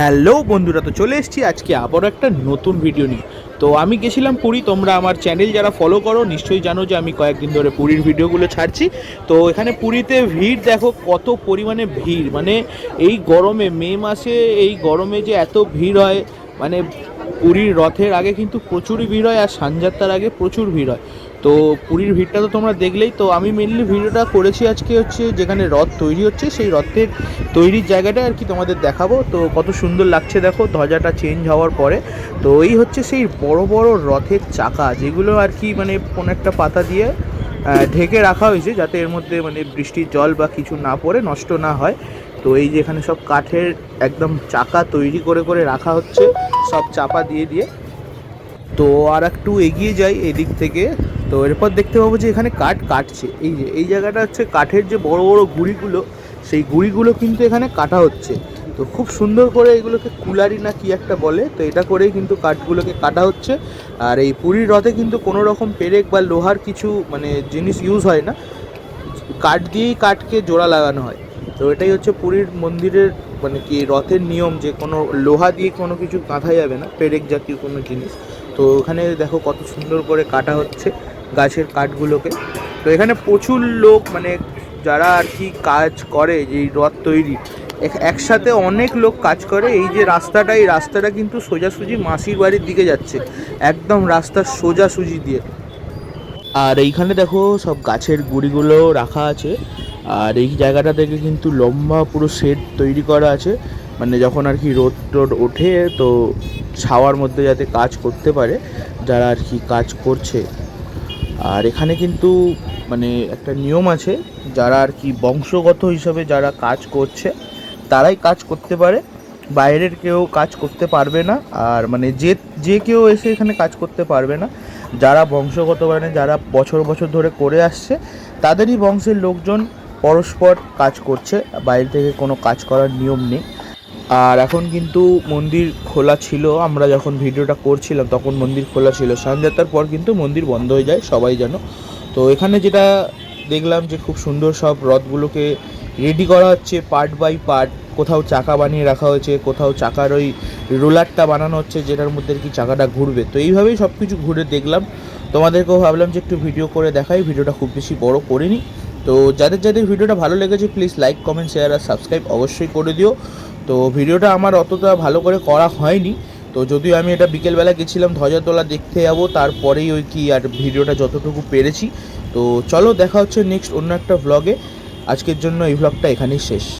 Hello বন্ধুরা, তো চলে এসেছি আজকে আবারও একটা নতুন ভিডিও নিয়ে। তো আমি গেছিলাম পুরী, তোমরা আমার চ্যানেল যারা ফলো করো, নিশ্চয়ই জানো যে আমি কয়েকদিন ধরে পুরীর ভিডিওগুলো ছাড়ছি। তো এখানে পুরীতে ভিড় দেখো কত পরিমাণে ভিড় মানে এই গরমে, মে মাসে এই গরমে যে এত ভিড় হয় মানে পুরীর রথের আগে কিন্তু প্রচুরই ভিড় হয় আর সানযাত্রার আগে প্রচুর ভিড় হয়। তো পুরীর ভিড়টা তো তোমরা দেখলেই, তো আমি মেনলি ভিডিওটা করেছি আজকে হচ্ছে যেখানে রথ তৈরি হচ্ছে, সেই রথের তৈরির জায়গাটা আর কি তোমাদের দেখাবো। তো কত সুন্দর লাগছে দেখো, ধ্বজাটা চেঞ্জ হওয়ার পরে। তো এই হচ্ছে সেই বড় বড় রথের চাকা, যেগুলো আর কি মানে কোনো একটা পাতা দিয়ে ঢেকে রাখা হয়েছে যাতে এর মধ্যে মানে বৃষ্টির জল বা কিছু না পড়ে, নষ্ট না হয়। তো এই যে এখানে সব কাঠের একদম চাকা তৈরি করে করে রাখা হচ্ছে, সব চাপা দিয়ে দিয়ে। তো আর একটু এগিয়ে যাই এদিক থেকে। তো এরপর দেখতে পাবো যে এখানে কাঠ কাটছে। এই যে, এই জায়গাটা হচ্ছে কাঠের যে বড় বড় গুঁড়িগুলো, সেই গুঁড়িগুলো কিন্তু এখানে কাটা হচ্ছে। তো খুব সুন্দর করে এগুলোকে কুলারি না কি একটা বলে, তো এটা করেই কিন্তু কাঠগুলোকে কাটা হচ্ছে। আর এই পুরীর রথে কিন্তু কোনো রকম পেরেক বা লোহার কিছু মানে জিনিস ইউজ হয় না। কাঠ দিয়েই কাঠকে জোড়া লাগানো হয়। তো এটাই হচ্ছে পুরীর মন্দিরের মানে কি রথের নিয়ম যে কোনো লোহা দিয়ে কোনো কিছু কাঁথা যাবে না, পেরেক জাতীয় কোনো জিনিস। তো ওখানে দেখো কত সুন্দর করে কাটা হচ্ছে। গাছের কাঠগুলোকে। তো এখানে প্রচুর লোক মানে যারা আর কি কাজ করে এই রথ তৈরি, এক- একসাথে অনেক লোক কাজ করে। এই যে রাস্তাটা, এই রাস্তাটা কিন্তু সোজাসুজি মাসির বাড়ির দিকে যাচ্ছে। একদম রাস্তার সোজাসুজি দিয়ে। আর এইখানে দেখো, সব গাছের গুঁড়িগুলো রাখা আছে। আর এই জায়গাটা থেকে কিন্তু লম্বা পুরো শেড তৈরি করা আছে। মানে যখন আর কি রোদ টোদ ওঠে, তো ছাওয়ার মধ্যে যাতে কাজ করতে পারে, যারা আর কি কাজ করছে। আর এখানে কিন্তু মানে একটা নিয়ম আছে, যারা আর কি বংশগত হিসাবে যারা কাজ করছে, তারাই কাজ করতে পারে। বাইরের কেউ কাজ করতে পারবে না, আর মানে যে যে কেউ এসে এখানে কাজ করতে পারবে না। যারা বংশগত মানে যারা বছর বছর ধরে করে আসছে, তাদেরই বংশের লোকজন পরস্পর কাজ করছে। বাইরে থেকে কোনো কাজ করার নিয়ম নেই। আর এখন কিন্তু মন্দির খোলা ছিল, আমরা যখন ভিডিওটা করছিলাম তখন মন্দির খোলা ছিল। সানযাত্রার পর কিন্তু মন্দির বন্ধ হয়ে যায় সবাই জানো তো এখানে যেটা দেখলাম যে খুব সুন্দর সব রথগুলোকে রেডি করা হচ্ছে পার্ট বাই পার্ট কোথাও চাকা বানিয়ে রাখা হয়েছে, কোথাও চাকার ওই রোলারটা বানানো হচ্ছে যেটার মধ্যে আর কি চাকাটা ঘুরবে। তো এইভাবেই সব কিছু ঘুরে দেখলাম। তোমাদেরকেও ভাবলাম যে একটু ভিডিও করে দেখাই, ভিডিওটা খুব বেশি বড় করিনি। তো যাদের যাদের ভিডিওটা ভালো লেগেছে প্লিজ লাইক কমেন্ট শেয়ার আর সাবস্ক্রাইব অবশ্যই করে দিও। তো ভিডিওটা আমার অতটা ভালো করে করা হয়নি। তো যদিও আমি এটা বিকেলবেলা গেছিলাম ধ্বজাতলা দেখতে যাব, তারপরেই ওই কি আর ভিডিওটা যতটুকু পেরেছি। তো চলো দেখা হচ্ছে নেক্সট অন্য একটা ভ্লগে আজকের জন্য এই ভ্লগটা এখানেই শেষ।